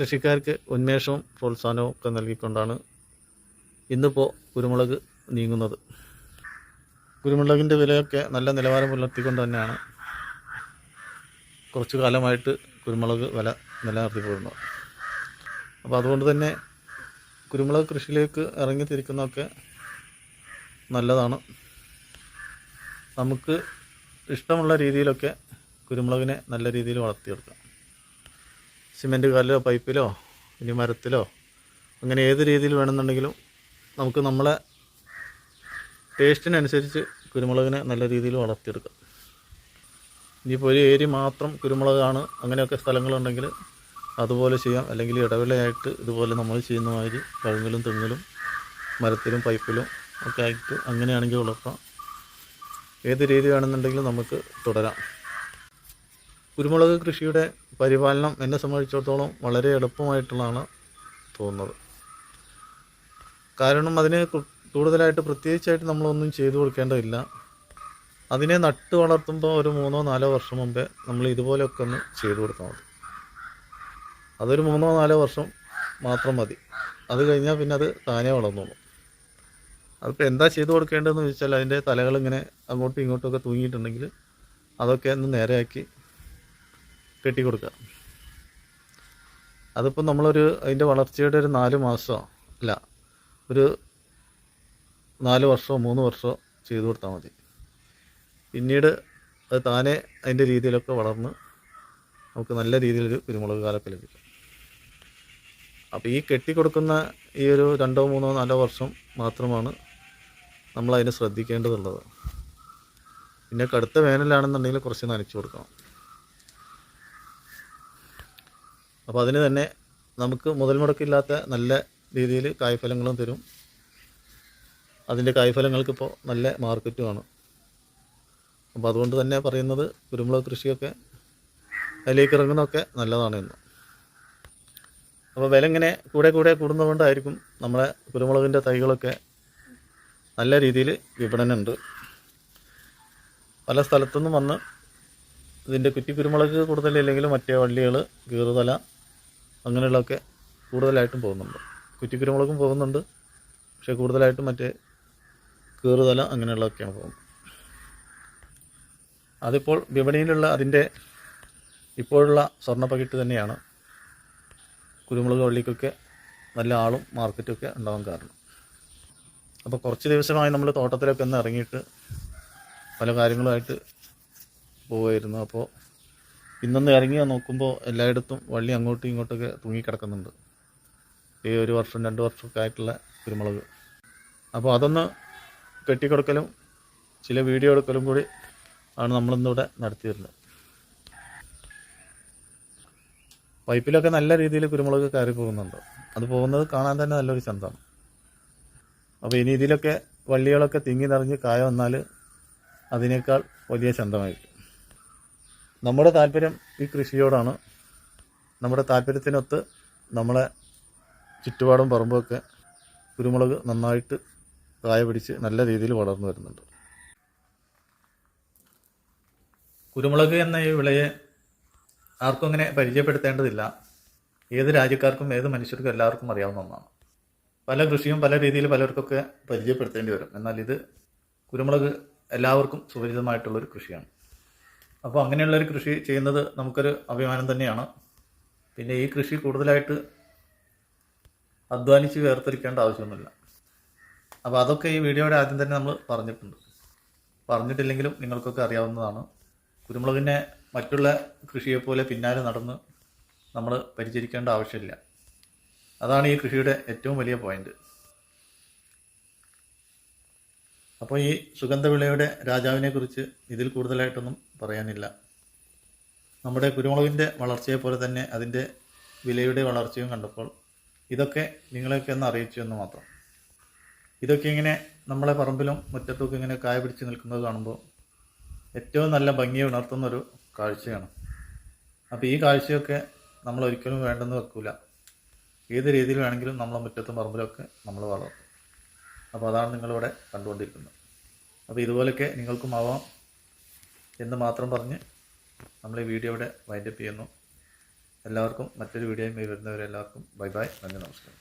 കൃഷിക്കാർക്ക് ഉന്മേഷവും പ്രോത്സാഹനവും ഒക്കെ നൽകിക്കൊണ്ടാണ് ഇന്നിപ്പോൾ കുരുമുളക് നീങ്ങുന്നത്. കുരുമുളകിന്റെ വിലയൊക്കെ നല്ല നിലവാരം പുലർത്തിക്കൊണ്ട് തന്നെയാണ് കുറച്ചു കാലമായിട്ട് കുരുമുളക് വില നിലനിർത്തി പോരുന്നത്. അപ്പോൾ അതുകൊണ്ട് തന്നെ കുരുമുളക് കൃഷിയിലേക്ക് ഇറങ്ങി തിരിക്കുന്നതൊക്കെ നല്ലതാണ്. നമുക്ക് ഇഷ്ടമുള്ള രീതിയിലൊക്കെ കുരുമുളകിനെ നല്ല രീതിയിൽ വളർത്തിയെടുക്കാം. സിമെന്റ് കാലിലോ പൈപ്പിലോ ഇനി മരത്തിലോ അങ്ങനെ ഏത് രീതിയിൽ വേണമെന്നുണ്ടെങ്കിലും നമുക്ക് നമ്മളെ ടേസ്റ്റിനനുസരിച്ച് കുരുമുളകിനെ നല്ല രീതിയിൽ വളർത്തിയെടുക്കാം. ഇനിയിപ്പോൾ ഒരു ഏരി മാത്രം കുരുമുളകാണ് അങ്ങനെയൊക്കെ സ്ഥലങ്ങളുണ്ടെങ്കിൽ അതുപോലെ ചെയ്യാം. അല്ലെങ്കിൽ ഇടവേളയായിട്ട് ഇതുപോലെ നമ്മൾ ചെയ്യുന്ന മാതിരി കഴുങ്ങലും തെങ്ങിലും മരത്തിലും പൈപ്പിലും ഒക്കെ ആയിട്ട് അങ്ങനെയാണെങ്കിൽ വളർത്താം ഏത് രീതി വേണമെന്നുണ്ടെങ്കിലും നമുക്ക് തുടരാം. കുരുമുളക് കൃഷിയുടെ പരിപാലനം എന്നെ സംബന്ധിച്ചിടത്തോളം വളരെ എളുപ്പമായിട്ടുള്ളതാണ് തോന്നുന്നത്. കാരണം അതിന് കൂടുതലായിട്ട് പ്രത്യേകിച്ചായിട്ട് നമ്മളൊന്നും ചെയ്തു കൊടുക്കേണ്ടതില്ല. അതിനെ നട്ട് വളർത്തുമ്പോൾ ഒരു മൂന്നോ നാലോ വർഷം മുമ്പേ നമ്മൾ ഇതുപോലെയൊക്കെ ഒന്ന് ചെയ്തു കൊടുത്താൽ മതി. അതൊരു മൂന്നോ നാലോ വർഷം മാത്രം മതി. അത് കഴിഞ്ഞാൽ പിന്നെ അത് താനേ വളർന്നോളും. അതിപ്പോൾ എന്താ ചെയ്തു കൊടുക്കേണ്ടതെന്ന് ചോദിച്ചാൽ അതിന്റെ തലകൾ ഇങ്ങനെ അങ്ങോട്ടും ഇങ്ങോട്ടും ഒക്കെ തൂങ്ങിയിട്ടുണ്ടെങ്കിൽ അതൊക്കെ ഒന്ന് നേരെയാക്കി കെട്ടി കൊടുക്കുക അതിപ്പോൾ നമ്മളൊരു അതിന്റെ വളർച്ചയുടെ ഒരു നാല് മാസമോ അല്ല ഒരു നാല് വർഷമോ മൂന്ന് വർഷമോ ചെയ്തു കൊടുത്താൽ മതി. പിന്നീട് അത് താനെ അതിന്റെ രീതിയിലൊക്കെ വളർന്ന് നമുക്ക് നല്ല രീതിയിലൊരു കുരുമുളക് കാലൊക്കെ ലഭിക്കും. അപ്പോൾ ഈ കെട്ടി കൊടുക്കുന്ന ഈ ഒരു രണ്ടോ മൂന്നോ നാലോ വർഷം മാത്രമാണ് നമ്മൾ അതിനെ ശ്രദ്ധിക്കേണ്ടതുള്ളത്. പിന്നെ കടുത്ത വേനലാണെന്നുണ്ടെങ്കിൽ കുറച്ച് നനച്ചു കൊടുക്കണം. അപ്പോൾ അതിന് തന്നെ നമുക്ക് മുതൽ മുടക്കില്ലാത്ത നല്ല രീതിയിൽ കായ്ഫലങ്ങളും തരും. അതിന്റെ കായ്ഫലങ്ങൾക്കിപ്പോൾ നല്ല മാർക്കറ്റുമാണ് അപ്പോൾ അതുകൊണ്ട് തന്നെ പറയുന്നത് കുരുമുളക് കൃഷിയൊക്കെ അതിലേക്ക് ഇറങ്ങുന്നതൊക്കെ നല്ലതാണ് എന്ന്. അപ്പോൾ വില ഇങ്ങനെ കൂടെ കൂടെ കൂടുന്നതുകൊണ്ടായിരിക്കും നമ്മളെ കുരുമുളകിന്റെ തൈകളൊക്കെ നല്ല രീതിയിൽ വിപണനമുണ്ട് പല സ്ഥലത്തുനിന്നും വന്ന് ഇതിന്റെ കുറ്റി കുരുമുളക് കൂടുതലില്ലെങ്കിലും മറ്റേ വള്ളികൾ കീറുതല അങ്ങനെയുള്ളതൊക്കെ കൂടുതലായിട്ടും പോകുന്നുണ്ട്. കുറ്റിക്കുരുമുളകും പോകുന്നുണ്ട്. പക്ഷേ കൂടുതലായിട്ടും മറ്റേ കീറുതല അങ്ങനെയുള്ളതൊക്കെയാണ് പോകുന്നത്. അതിപ്പോൾ വിപണിയിലുള്ള അതിന്റെ ഇപ്പോഴുള്ള സ്വർണ പകിട്ട് തന്നെയാണ് കുരുമുളക് വള്ളിക്കൊക്കെ നല്ല ആളും മാർക്കറ്റൊക്കെ ഉണ്ടാവാൻ കാരണം. അപ്പോൾ കുറച്ച് ദിവസമായി നമ്മൾ തോട്ടത്തിലൊക്കെ ഒന്ന് ഇറങ്ങിയിട്ട് പല കാര്യങ്ങളുമായിട്ട് പോവുമായിരുന്നു അപ്പോൾ ഇന്നൊന്ന് ഇറങ്ങി നോക്കുമ്പോൾ എല്ലായിടത്തും വള്ളി അങ്ങോട്ടും ഇങ്ങോട്ടൊക്കെ തൂങ്ങിക്കിടക്കുന്നുണ്ട്. ഈ ഒരു വർഷം രണ്ട് വർഷമൊക്കെ ആയിട്ടുള്ള കുരുമുളക്. അപ്പോൾ അതൊന്ന് കെട്ടിക്കൊടുക്കലും ചില വീഡിയോ എടുക്കലും കൂടി ആണ് നമ്മളിന്നിവിടെ നടത്തിയിരുന്നത്. പൈപ്പിലൊക്കെ നല്ല രീതിയിൽ കുരുമുളക് കയറി പോകുന്നുണ്ട്. അത് പോകുന്നത് കാണാൻ തന്നെ നല്ലൊരു ചന്തമാണ്. അപ്പോൾ ഇനി ഇതിലൊക്കെ വള്ളികളൊക്കെ തിങ്ങി നിറഞ്ഞ് കായ വന്നാൽ അതിനേക്കാൾ വലിയ ചന്തമായിരിക്കും. നമ്മുടെ താല്പര്യം ഈ കൃഷിയോടാണ്. നമ്മുടെ താല്പര്യത്തിനൊത്ത് നമ്മളെ ചുറ്റുപാടും പറമ്പൊക്കെ കുരുമുളക് നന്നായിട്ട് കായ പിടിച്ച് നല്ല രീതിയിൽ വളർന്നു വരുന്നുണ്ട്. കുരുമുളക് എന്ന ഈ വിളയെ ആർക്കും അങ്ങനെ പരിചയപ്പെടുത്തേണ്ടതില്ല. ഏത് രാജ്യക്കാർക്കും ഏത് മനുഷ്യർക്കും എല്ലാവർക്കും അറിയാവുന്ന ഒന്നാണ്. പല കൃഷിയും പല രീതിയിൽ പലർക്കൊക്കെ പരിചയപ്പെടുത്തേണ്ടി വരും. എന്നാൽ ഇത് കുരുമുളക് എല്ലാവർക്കും സുപരിചിതമായിട്ടുള്ളൊരു കൃഷിയാണ്. അപ്പോൾ അങ്ങനെയുള്ളൊരു കൃഷി ചെയ്യുന്നത് നമുക്കൊരു അഭിമാനം തന്നെയാണ്. പിന്നെ ഈ കൃഷി കൂടുതലായിട്ട് അധ്വാനിച്ച് വേർതിരിക്കേണ്ട ആവശ്യമൊന്നുമില്ല. അപ്പോൾ അതൊക്കെ ഈ വീഡിയോയുടെ ആദ്യം തന്നെ നമ്മൾ പറഞ്ഞിട്ടുണ്ട്. പറഞ്ഞിട്ടില്ലെങ്കിലും നിങ്ങൾക്കൊക്കെ അറിയാവുന്നതാണ്. കുരുമുളകിനെ മറ്റുള്ള കൃഷിയെപ്പോലെ പിന്നാലെ നടന്ന് നമ്മൾ പരിചരിക്കേണ്ട ആവശ്യമില്ല. അതാണ് ഈ കൃഷിയുടെ ഏറ്റവും വലിയ പോയിന്റ്. അപ്പോൾ ഈ സുഗന്ധവിളയുടെ രാജാവിനെക്കുറിച്ച് ഇതിൽ കൂടുതലായിട്ടൊന്നും പറയാനില്ല. നമ്മുടെ കുരുമുളകിന്റെ വളർച്ചയെപ്പോലെ തന്നെ അതിന്റെ വിലയുടെ വളർച്ചയും കണ്ടപ്പോൾ ഇതൊക്കെ നിങ്ങളെയൊക്കെ ഒന്ന് അറിയിച്ചു എന്ന് മാത്രം. ഇതൊക്കെ ഇങ്ങനെ നമ്മളെ പറമ്പിലും മുറ്റത്തൊക്കെ ഇങ്ങനെ കായ പിടിച്ച് നിൽക്കുന്നത് കാണുമ്പോൾ ഏറ്റവും നല്ല ഭംഗിയെ ഉണർത്തുന്നൊരു കാഴ്ചയാണ്. അപ്പോൾ ഈ കാഴ്ചയൊക്കെ നമ്മൾ ഒരിക്കലും വേണ്ടെന്ന് വെക്കില്ല ഏത് രീതിയിൽ വേണമെങ്കിലും നമ്മളെ മുറ്റത്തും പറമ്പിലൊക്കെ നമ്മൾ വളർത്തും. അപ്പോൾ അതാണ് നിങ്ങളിവിടെ കണ്ടുകൊണ്ടിരിക്കുന്നത്. അപ്പോൾ ഇതുപോലെയൊക്കെ നിങ്ങൾക്കും ആവാം. എന്ന് മാത്രം പറഞ്ഞ് നമ്മൾ ഈ വീഡിയോ ഇവിടെ വൈൻഡപ്പ് ചെയ്യുന്നു. എല്ലാവർക്കും മറ്റൊരു വീഡിയോയുമായി വരുന്നവരെല്ലാവർക്കും ബൈ ബൈ നന്ദി നമസ്കാരം.